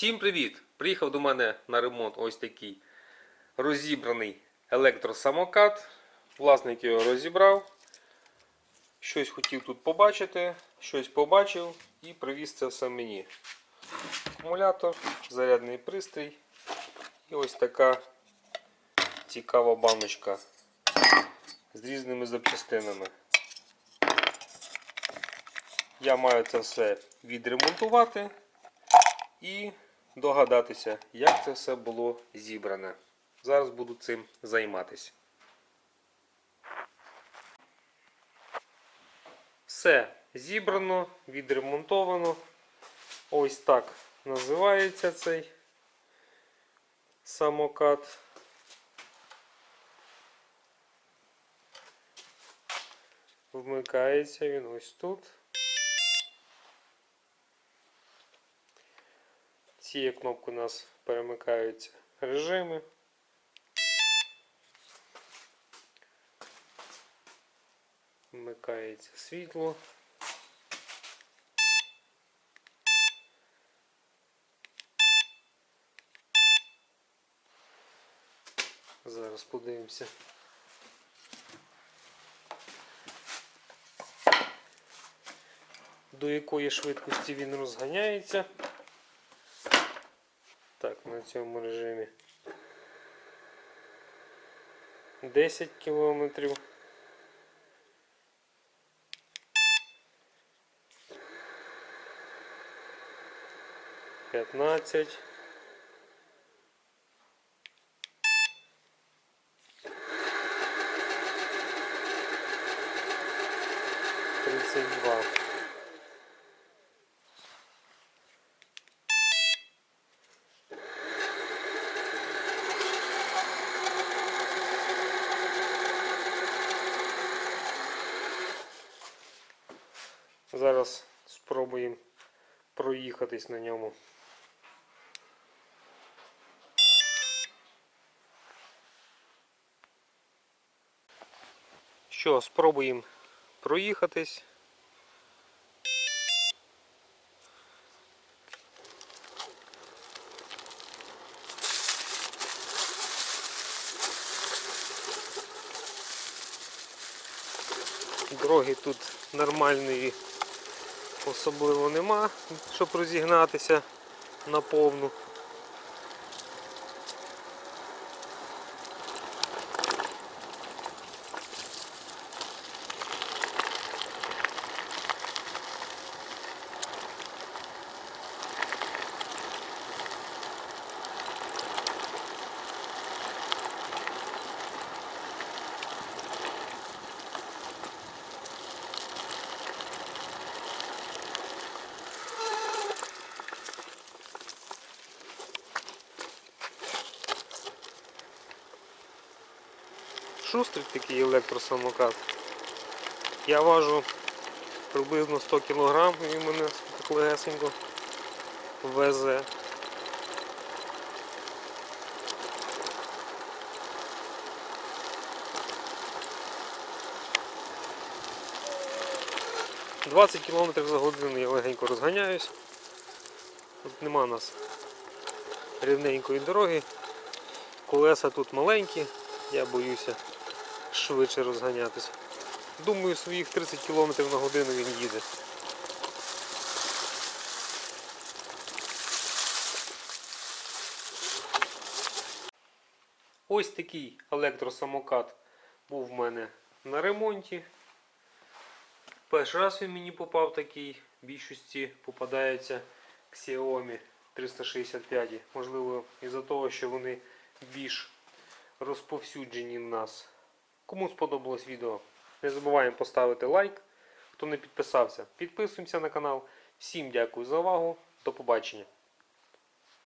Всім привіт! Приїхав до мене на ремонт ось такий розібраний електросамокат. Власник його розібрав. Щось хотів тут побачити, щось побачив і привіз це все мені. Акумулятор, зарядний пристрій і ось така цікава баночка з різними запчастинами. Я маю це все відремонтувати і догадатися, як це все було зібране. Зараз буду цим займатися. Все зібрано, відремонтовано. Ось так називається цей самокат. Вмикається він ось тут. Цією кнопкою у нас перемикаються режими. Вмикається світло. Зараз подивимося. До якої швидкості він розганяється. Так, на цьому режимі 10 кілометрів. П'ятнадцять. Тридцять два. Зараз спробуємо проїхатись на ньому. Що, спробуємо проїхатись. Дороги тут нормальної особливо нема, щоб розігнатися на повну. Шустрий такий електросамокат. Я важу приблизно 100 кг і мене так легесенько везе. Двадцять км за годину я легенько розганяюсь. Тут нема у нас рівненької дороги. Колеса тут маленькі, я боюся швидше розганятися. Думаю, своїх 30 км на годину він їде. Ось такий електросамокат був в мене на ремонті. Перший раз він мені попав такий, в більшості попадаються Xiaomi 365. Можливо, із-за того, що вони більш розповсюджені в нас. Кому сподобалось відео, не забуваємо поставити лайк. Хто не підписався, підписуємося на канал. Всім дякую за увагу. До побачення.